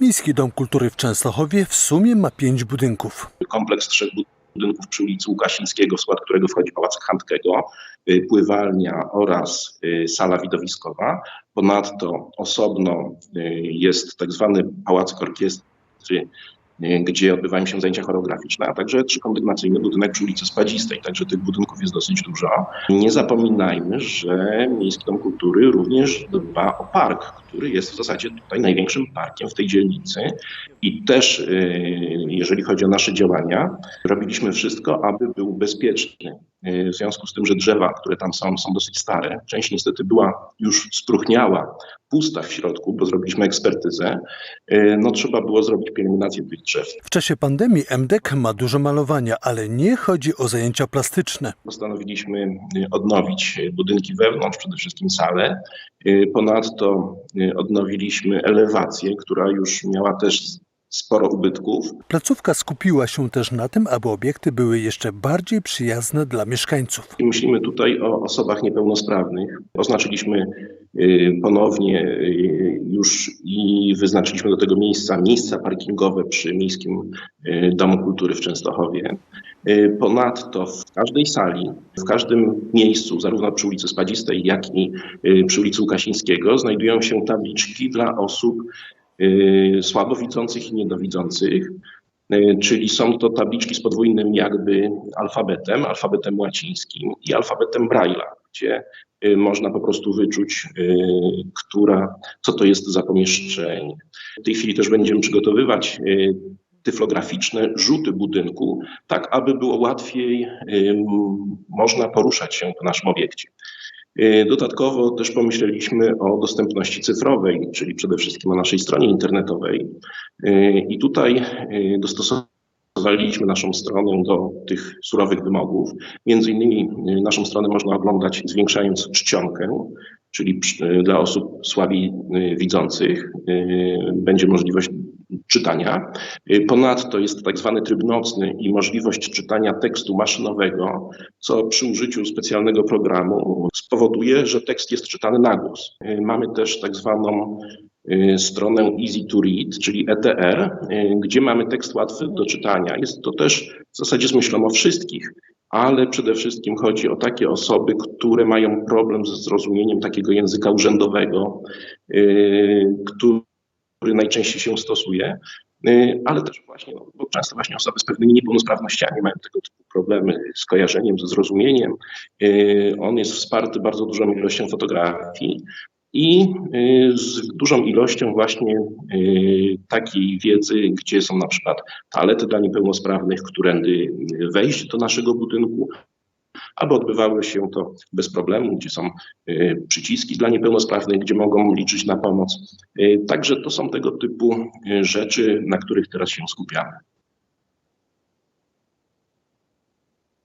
Miejski Dom Kultury w Częstochowie w sumie ma pięć budynków. kompleks trzech budynków przy ulicy Łukasińskiego, w skład którego wchodzi Pałac Handkego, y, pływalnia oraz y, sala widowiskowa. Ponadto osobno y, jest tak zwany Pałac Orkiestry, gdzie odbywają się zajęcia choreograficzne, a także trzykondygnacyjny budynek przy ulicy Spadzistej. Także tych budynków jest dosyć dużo. Nie zapominajmy, że Miejski Dom Kultury również dba o park, który jest w zasadzie tutaj największym parkiem w tej dzielnicy. I też, y, jeżeli chodzi o nasze działania, robiliśmy wszystko, aby był bezpieczny. Y, W związku z tym, że drzewa, które tam są, są dosyć stare, część niestety była już spróchniała, pusta w środku, bo zrobiliśmy ekspertyzę, y, no trzeba było zrobić pielęgnację tych drzew. W czasie pandemii MDK ma dużo malowania, ale nie chodzi o zajęcia plastyczne. Postanowiliśmy y, odnowić budynki wewnątrz, przede wszystkim salę. Y, Ponadto odnowiliśmy elewację, która już miała też sporo ubytków. Placówka skupiła się też na tym, aby obiekty były jeszcze bardziej przyjazne dla mieszkańców. I Myślimy tutaj o osobach niepełnosprawnych. Oznaczyliśmy y, ponownie y, już i wyznaczyliśmy do tego miejsca miejsca parkingowe przy Miejskim y, Domu Kultury w Częstochowie. Ponadto w każdej sali, w każdym miejscu, zarówno przy ulicy Spadzistej, jak i przy ulicy Łukasińskiego, znajdują się tabliczki dla osób słabowidzących i niedowidzących. Y, Czyli są to tabliczki z podwójnym jakby alfabetem, alfabetem łacińskim i alfabetem Braille'a, gdzie y, można po prostu wyczuć, y, która, co to jest za pomieszczenie. W tej chwili też będziemy przygotowywać y, tyflograficzne rzuty budynku, tak aby było łatwiej y, można poruszać się po naszym obiekcie. Y, Dodatkowo też pomyśleliśmy o dostępności cyfrowej, czyli przede wszystkim o naszej stronie internetowej. Y, I tutaj y, dostosowaliśmy naszą stronę do tych surowych wymogów. Między innymi naszą stronę można oglądać zwiększając czcionkę, czyli dla osób słabiej widzących będzie możliwość czytania. Y, Ponadto jest tak zwany tryb nocny i możliwość czytania tekstu maszynowego, co przy użyciu specjalnego programu spowoduje, że tekst jest czytany na głos. Y, Mamy też tak zwaną y, stronę Easy to Read, czyli ETR, gdzie mamy tekst łatwy do czytania. Jest to też w zasadzie z myślą o wszystkich, ale przede wszystkim chodzi o takie osoby, które mają problem ze zrozumieniem takiego języka urzędowego, y, który najczęściej się stosuje. Y, Ale też właśnie, no, bo często właśnie osoby z pewnymi niepełnosprawnościami mają tego typu problemy z kojarzeniem, ze zrozumieniem. Y, On jest wsparty bardzo dużą ilością fotografii i y, z dużą ilością właśnie takiej wiedzy, gdzie są na przykład toalety dla niepełnosprawnych, którędy wejść do naszego budynku, aby odbywało się to bez problemu, gdzie są y, przyciski dla niepełnosprawnych, gdzie mogą liczyć na pomoc. Y, Także to są tego typu y, rzeczy, na których teraz się skupiamy.